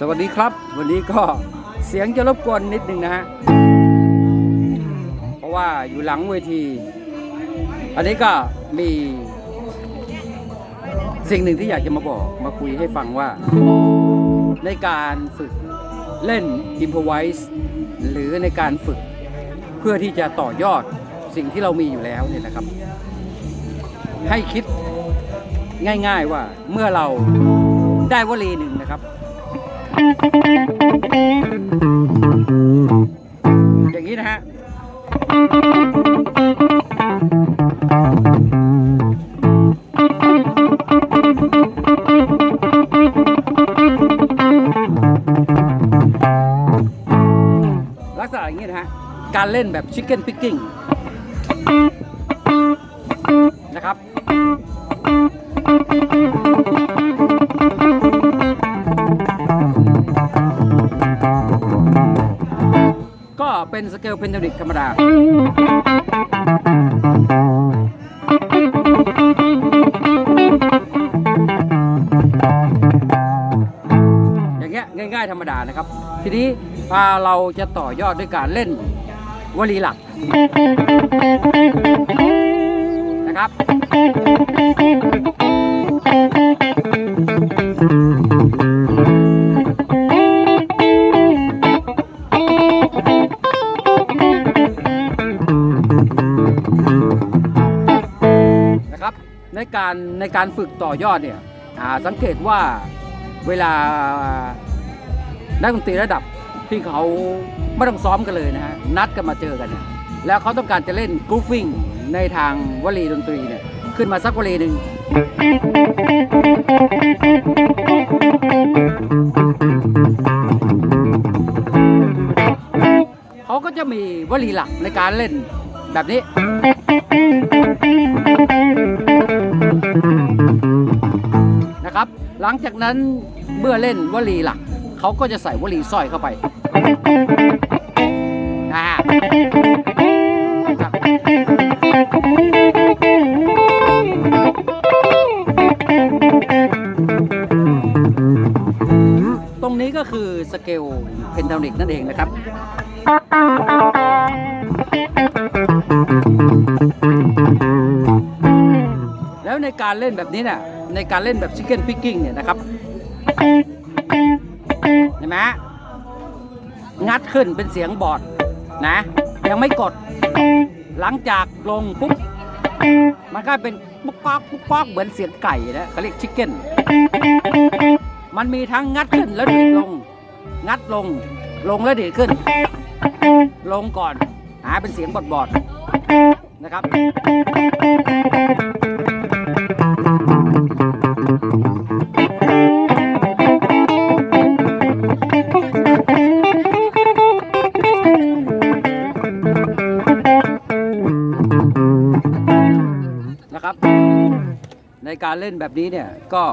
สวัสดีครับ วันนี้ก็เสียงจะรบกวนนิดนึงนะฮะเพราะว่าอยู่หลังเวที อันนี้ก็มีสิ่งหนึ่งที่อยากจะมาบอกมาคุยให้ฟังว่า ในการฝึกเล่น improvise หรือในการฝึกเพื่อที่จะต่อยอดสิ่งที่เรามีอยู่แล้วเนี่ยนะครับ ให้คิดง่ายๆว่าเมื่อเราได้วลีหนึ่งนะครับ อย่างนี้นะฮะลักษณะอย่างนี้นะฮะ การเล่นแบบชิคเก้นพิกกิ้ง เป็นสเกลเพนทานิกธรรมดา อย่างเงี้ยง่ายๆธรรมดานะครับ ทีนี้พาเราจะต่อยอดด้วยการเล่นวลีหลักนะครับ การในการฝึกต่อยอดเนี่ยสังเกตว่าเวลานักดนตรีระดับที่เขาไม่ต้องซ้อมกันเลยนะฮะนัดกันมาเจอกันเนี่ยแล้วเขาต้องการจะเล่นกรูฟฟิ้งในทางวลีดนตรีเนี่ยขึ้นมาสักวลีหนึ่งเขาก็จะมีวลีหลักในการเล่นแบบนี้ หลังจากนั้นเมื่อเล่นวลีหลักเขาก็จะใส่วลีสร้อยเข้าไปอ่าครับตรงนี้ก็คือสเกลเพนทานิกนั่นเองนะครับ แล้วในการเล่นแบบนี้เนี่ยในการเล่นแบบชิคเก้นพิกกิ้งเนี่ยนะครับเห็นไหมฮะงัดขึ้นเป็นเสียงบอดนะ ยังไม่กด หลังจากลงปุ๊บมันก็เป็นปุ๊กป๊อกปุ๊กป๊อกเหมือนเสียงไก่นะเขาเรียกชิคเก้นมันมีทั้งงัดขึ้นแล้วดีดลง งัดลง ลงแล้วดีดขึ้น ลงก่อนหาเป็นเสียงบอดบอดๆนะครับ นะครับ ในการเล่นแบบนี้เนี่ย ก็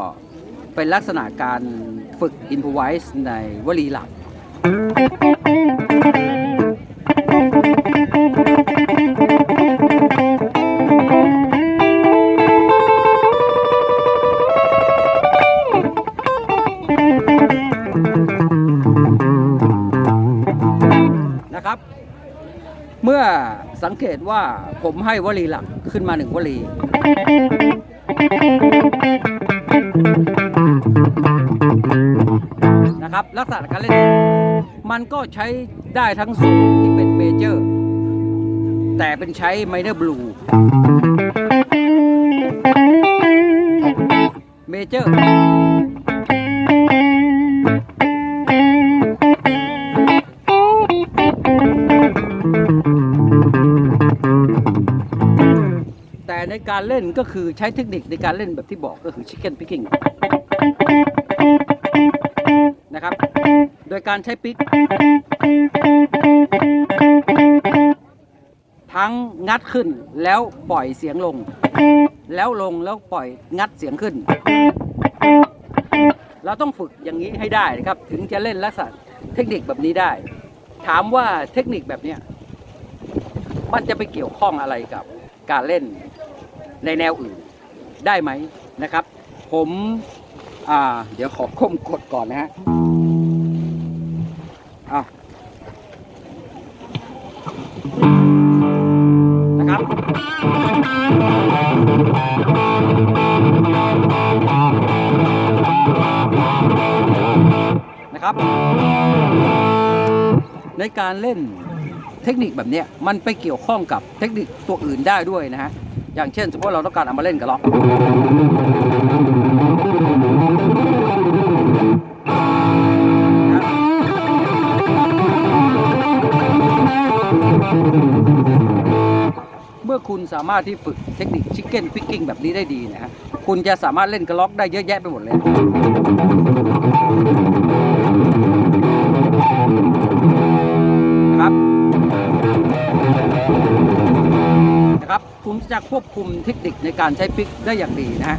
เป็นลักษณะการฝึก improvise ในวลีหลัก นะครับ เมื่อสังเกตว่าผมให้วลีหลักขึ้นมาหนึ่งวลี นะครับ ลักษณะการเล่น มันก็ใช้ได้ทั้งสูตรที่เป็นเมเจอร์ แต่เป็นใช้ไมเนอร์บลูเมเจอร์ ในการเล่นก็คือใช้เทคนิคในการเล่นแบบที่บอกก็คือ Chicken Picking นะครับ โดยการใช้ปิก ทั้งงัดขึ้นแล้วปล่อยเสียงลง แล้วลงแล้วปล่อยงัดเสียงขึ้น เราต้องฝึกอย่างนี้ให้ได้นะครับ ถึงจะเล่นลักษณะเทคนิคแบบนี้ได้ ถามว่าเทคนิคแบบนี้มันจะไปเกี่ยวข้องอะไรกับการเล่น ในแนวอื่นได้ไหมนะครับ ผมเดี๋ยวขอค้มกดก่อนนะฮะอะนะครับ นะครับ ในการเล่นเทคนิคแบบนี้มันไปเกี่ยวข้องกับเทคนิคตัวอื่นได้ด้วยนะฮะ อย่างเช่น สมมติว่าเราต้องการเอามาเล่นกับล็อกเมื่อคุณสามารถที่ฝึกเทคนิคชิคเก้นพิกกิ้งแบบนี้ได้ดีนะฮะคุณจะสามารถเล่นกับล็อกได้เยอะแยะไปหมดเลยนะครับ ครับคุณจะควบคุมเทคนิคในการใช้ปิกได้อย่างดีนะฮะ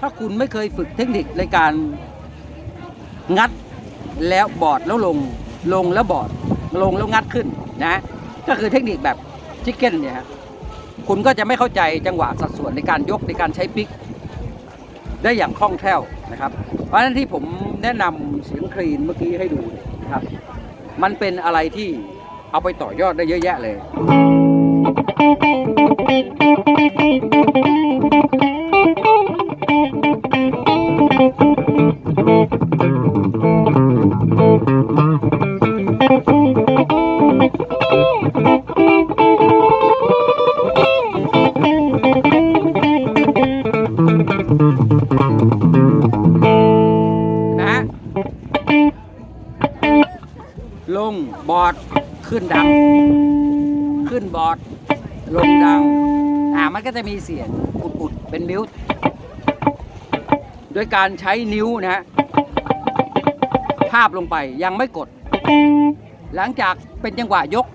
ถ้าคุณไม่เคยฝึกเทคนิคในการงัดแล้วบอดแล้วลงลงแล้วบอดลงแล้วงัดขึ้นนะก็คือเทคนิคแบบชิคเก้นเนี่ยคุณก็จะไม่เข้าใจจังหวะสัดส่วนในการยกในการใช้ปิก ได้อย่างคล่องแคล่วนะครับ เพราะฉะนั้นที่ผมแนะนำเสียงคลีนเมื่อกี้ให้ดูนะครับ มันเป็นอะไรที่เอาไปต่อยอดได้เยอะแยะเลย นะลงบอดขึ้นดัง ขึ้นบอดลงดัง อ่ามันก็จะมีเสียงอุดๆเป็นมิวต์โดยการใช้นิ้วนะฮะภาพลงไปยังไม่กด หลังจากเป็นจังหวะยก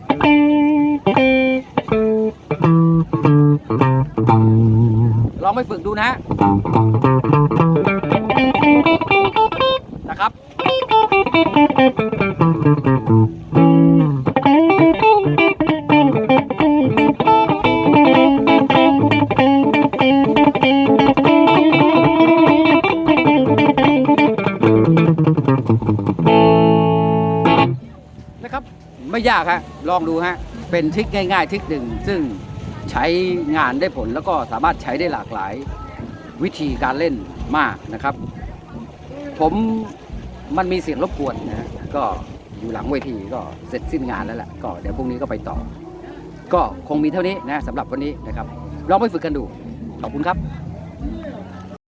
องไปฝึกดูนะนะครับ นะครับ ไม่ยากฮะลองดูฮะ เป็นทริคง่ายๆทริคหนึ่งซึ่ง ใช้งานได้ผลแล้วก็สามารถใช้ได้หลากหลายวิธีการเล่นมากนะครับ ผมมันมีเสียงรบกวนนะฮะก็อยู่หลังเวทีก็เสร็จสิ้นงานแล้วแหละก็เดี๋ยวพรุ่งนี้ก็ไปต่อ ก็คงมีเท่านี้นะสำหรับวันนี้นะครับลองไปฝึกกันดูขอบคุณครับ